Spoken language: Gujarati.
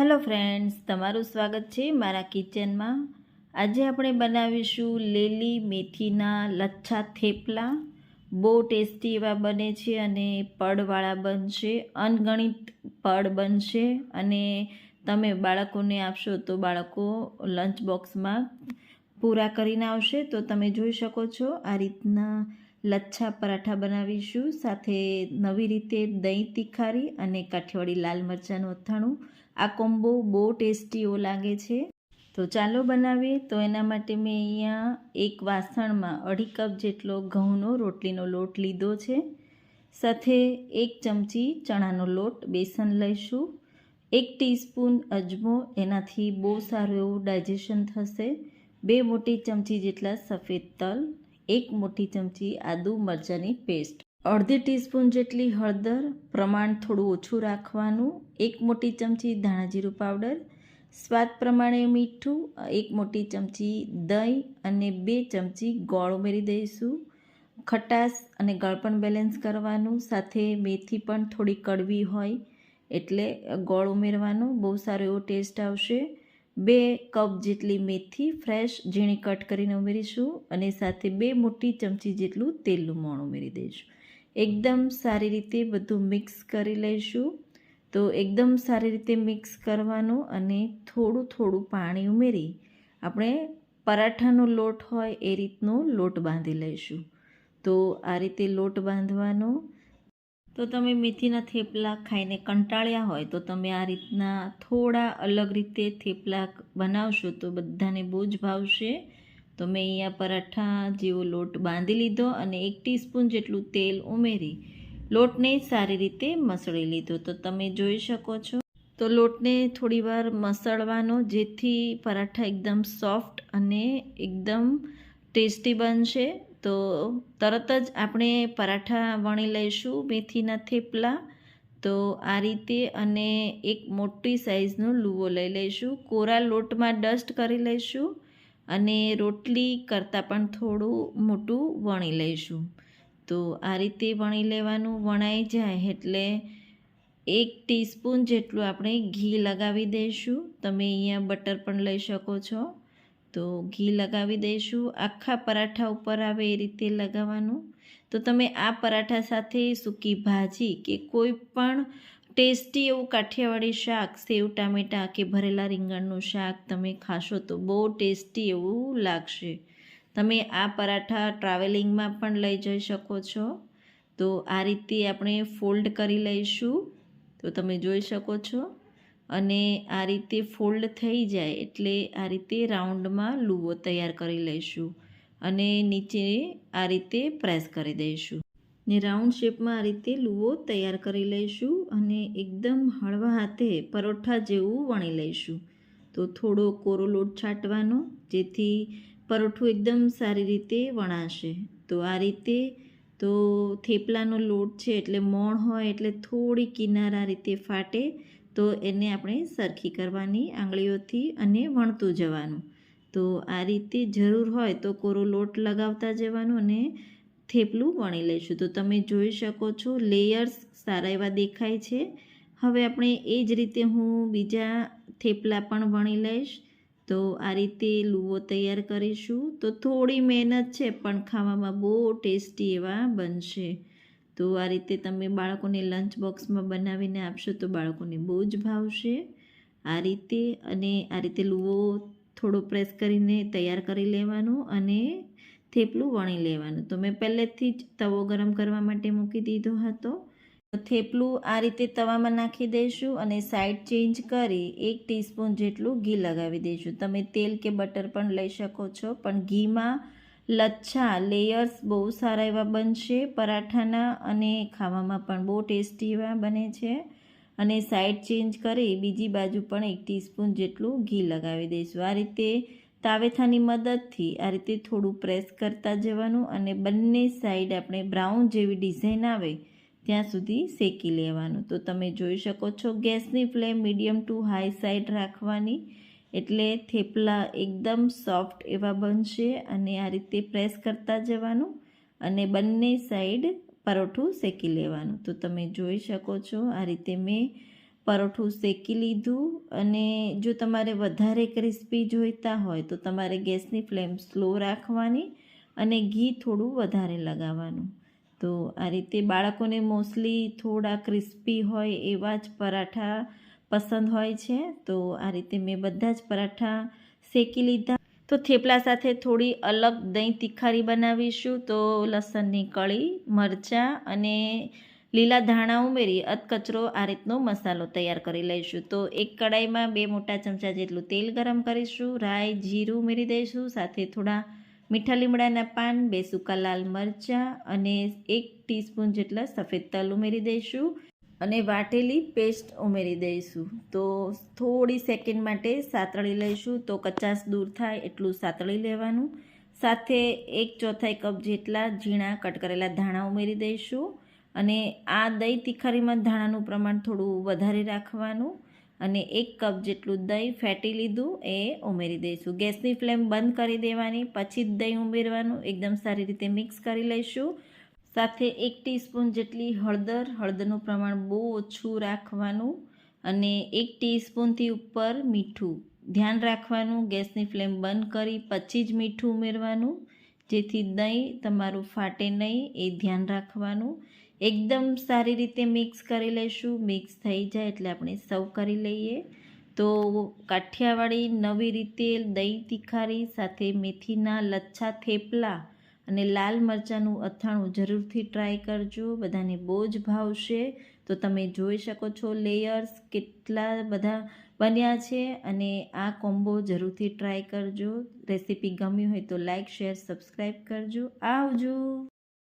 હલો ફ્રેન્ડ્સ તમારું સ્વાગત છે મારા કિચનમાં. આજે આપણે બનાવીશું લીલી મેથીના લચ્છા થેપલા. બહુ ટેસ્ટી એવા બને છે અને પડવાળા બનશે, અનગણિત પડ બનશે. અને તમે બાળકોને આપશો તો બાળકો લંચ બોક્સમાં પૂરા કરીને આવશે. તો તમે જોઈ શકો છો આ રીતના લચ્છા પરાઠા બનાવીશું. સાથે નવી રીતે દહીં તીખારી અને કાઠિયાવાડી લાલ મરચાંનું અથાણું આ કોમ્બો બહુ ટેસ્ટીઓ લાગે છે. તો ચાલો બનાવીએ. તો એના માટે મેં અહીંયા એક વાસણમાં અઢી કપ જેટલો ઘઉંનો રોટલીનો લોટ લીધો છે. સાથે એક ચમચી ચણાનો લોટ બેસન લઈશું. એક ટીસ્પૂન અજમો, એનાથી બહુ સારું એવું ડાયજેશન થશે. બે મોટી ચમચી જેટલા સફેદ તલ, એક મોટી ચમચી આદુ મરચાંની પેસ્ટ. અડધી ટીસ્પૂન જેટલી હળદર, પ્રમાણ થોડું ઓછું રાખવાનું, એક મોટી ચમચી ધાણાજીરું પાવડર, સ્વાદ પ્રમાણે મીઠું, એક મોટી ચમચી દહીં અને બે ચમચી ગોળ ઉમેરી દઈશું. ખટાશ અને ગળપણ બેલેન્સ કરવાનું, સાથે મેથી પણ થોડી કડવી હોય એટલે ગોળ ઉમેરવાનું, બહુ સારો એવો ટેસ્ટ આવશે. બે કપ જેટલી મેથી ફ્રેશ ઝીણી કટ કરીને ઉમેરીશું અને સાથે બે મોટી ચમચી જેટલું તેલનું મોણ ઉમેરી દઈશું. એકદમ સારી રીતે બધું મિક્સ કરી લઈશું. તો એકદમ સારી રીતે મિક્સ કરવાનું અને થોડું થોડું પાણી ઉમેરી આપણે પરાઠાનો લોટ હોય એ રીતનો લોટ બાંધી લઈશું. તો આ રીતે લોટ બાંધવાનો. તો તમે મેથીના થેપલા ખાઈને કંટાળ્યા હોય તો તમે આ રીતના થોડા અલગ રીતે થેપલા બનાવશો તો બધાને બહુ જ ભાવશે. તો મેં અહીંયા પરાઠા જેવો લોટ બાંધી લીધો અને એક ટીસ્પૂન જેટલું તેલ ઉમેરી લોટને સારી રીતે મસળી લીધો. તો તમે જોઈ શકો છો. તો લોટને થોડીવાર મસળવાનો, જેથી પરાઠા એકદમ સોફ્ટ અને એકદમ ટેસ્ટી બનશે. તો તરત જ આપણે પરાઠા વણી લઈશું મેથીના થેપલા. તો આ રીતે અને એક મોટી સાઈઝનો લુવો લઈ લઈશું. કોરા લોટમાં ડસ્ટ કરી લઈશું. અને રોટલી કરતાં પણ થોડું મોટું વણી લઈશું. તો આ રીતે વણી લેવાનું વણાઈ જાય એટલે એક ટીસ્પૂન જેટલું આપણે ઘી લગાવી દઈશું. તમે અહીંયા બટર પણ લઈ શકો છો. તો ઘી લગાવી દઈશું. આખા પરાઠા ઉપર આવે એ રીતે લગાવવાનું. તો તમે આ પરાઠા સાથે સૂકી ભાજી કે કોઈ પણ ટેસ્ટી એવું કાઠિયાવાડી શાક, સેવ, ટામેટાં કે ભરેલા રીંગણનું શાક તમે ખાશો તો બહુ ટેસ્ટી એવું લાગશે. તમે આ પરાઠા ટ્રાવેલિંગમાં પણ લઈ જઈ શકો છો. તો આ રીતે આપણે ફોલ્ડ કરી લઈશું. તો તમે જોઈ શકો છો. અને આ રીતે ફોલ્ડ થઈ જાય એટલે આ રીતે રાઉન્ડમાં લૂવો તૈયાર કરી લઈશું. અને નીચે આ રીતે પ્રેસ કરી દઈશું. ને રાઉન્ડ શેપમાં આ રીતે લૂવો તૈયાર કરી લઈશું અને એકદમ હળવા હાથે પરોઠા જેવું વણી લઈશું. તો થોડો કોરો લોટ છાંટવાનો, જેથી પરોઠું એકદમ સારી રીતે વણાશે. તો આ રીતે, તો થેપલાનો લોટ છે એટલે મોણ હોય એટલે થોડી કિનારા રીતે ફાટે, તો એને આપણે સરખી કરવાની આંગળીઓથી અને વણતું જવાનું. તો આ રીતે જરૂર હોય તો કોરો લોટ લગાવતા જવાનું અને થેપલું વણી લઈશું. તો તમે જોઈ શકો છો, લેયર્સ સારા એવા દેખાય છે. હવે આપણે એ જ રીતે હું બીજા થેપલા પણ વણી લઈશ. તો આ રીતે લુવો તૈયાર કરીશું. તો થોડી મહેનત છે, પણ ખાવામાં બહુ ટેસ્ટી એવા બનશે. તો આ રીતે તમે બાળકોને લંચ બોક્સમાં બનાવીને આપશો તો બાળકોને બહુ જ ભાવશે. આ રીતે અને આ રીતે લુવો થોડો પ્રેસ કરીને તૈયાર કરી લેવાનો અને થેપલું વણી લેવાનું. તો મેં પહેલેથી જ તવો ગરમ કરવા માટે મૂકી દીધો હતો. થેપલું આ રીતે તવામાં નાખી દઈશું અને સાઈડ ચેન્જ કરી એક ટીસ્પૂન જેટલું ઘી લગાવી દઈશું. તમે તેલ કે બટર પણ લઈ શકો છો, પણ ઘીમાં લચ્છા લેયર્સ બહુ સારા એવા બનશે. પરાઠાના અને ખાવામાં પણ બહુ ટેસ્ટી એવા બને છે. અને સાઈડ ચેન્જ કરી બીજી બાજુ પણ એક ટીસ્પૂન જેટલું ઘી લગાવી દઈશું. આ રીતે તાવેથાની મદદથી આ રીતે થોડું પ્રેસ કરતા જવાનું અને બંને સાઈડ આપણે બ્રાઉન જેવી ડિઝાઇન આવે, ત્યાં સુધી શેકી લેવાનું. તો તમે જોઈ શકો છો ગેસની flame medium to high side રાખવાની, એટલે થેપલા એકદમ સોફ્ટ એવા બનશે અને આ રીતે પ્રેસ કરતા જવાનું અને બંને સાઈડ પરોઠું શેકી લેવાનું. તો તમે જોઈ શકો છો આ રીતે મેં પરોઠું શેકી લીધું અને જો તમારે વધારે ક્રિસ્પી જોઈતા હોય તો તમારે ગેસની ફ્લેમ સ્લો રાખવાની અને ઘી થોડું વધારે લગાવવાનું. તો આ રીતે બાળકોને મોસ્ટલી થોડા ક્રિસ્પી હોય એવા જ પરાઠા પસંદ હોય છે. તો આ રીતે મેં બધા જ પરાઠા શેકી લીધા. તો થેપલા સાથે થોડી અલગ દહીં તિખારી બનાવીશું. તો લસણની કળી, મરચાં અને લીલા ધાણા ઉમેરી અધકચરો આ રીતનો મસાલો તૈયાર કરી લઈશું. તો એક કડાઈમાં બે મોટા ચમચા જેટલું તેલ ગરમ કરીશું. રાઈ, જીરું ઉમેરી દઈશું. સાથે થોડા મીઠા લીમડાના પાન, બે સૂકા લાલ મરચાં અને એક ટીસ્પૂન જેટલા સફેદ તલ ઉમેરી દઈશું અને વાટેલી પેસ્ટ ઉમેરી દઈશું. તો થોડી સેકન્ડ માટે સાતળી લઈશું તો કચાસ દૂર થાય એટલું સાતળી લેવાનું. સાથે એક ચોથાઈ કપ જેટલા ઝીણા કટ કરેલા ધાણા ઉમેરી દઈશું. અને આ દહીં તિખારીમાં ધાણાનું પ્રમાણ થોડું વધારે રાખવાનું અને એક કપ જેટલું દહીં ફેટી લીધું એ ઉમેરી દઈશું. ગેસની ફ્લેમ બંધ કરી દેવાની, પછી જ દહીં ઉમેરવાનું, એકદમ સારી રીતે મિક્સ કરી લઈશું. સાથે એક ટીસ્પૂન જેટલી હળદર, હળદરનું પ્રમાણ બહુ ઓછું રાખવાનું અને એક ટીસ્પૂનથી ઉપર મીઠું. ધ્યાન રાખવાનું, ગેસની ફ્લેમ બંધ કરી, પછી જ મીઠું ઉમેરવાનું, જેથી દહીં તમારું ફાટે નહીં એ ધ્યાન રાખવાનું. એકદમ સારી રીતે મિક્સ કરી લઈશું મિક્સ થઈ જાય એટલે આપણે સર્વ કરી લઈએ. તો કાઠિયાવાડી નવી રીતે દહીં તીખારી, સાથે મેથીના લચ્છા થેપલા અને લાલ મરચાંનું અથાણું જરૂરથી ટ્રાય કરજો. બધાને બહુ જ ભાવશે. તો તમે જોઈ શકો છો લેયર્સ કેટલા બધા બન્યા છે અને આ કોમ્બો જરૂરથી ટ્રાય કરજો. રેસીપી ગમી હોય તો લાઇક શેર સબસ્ક્રાઈબ કરજો. આવજો!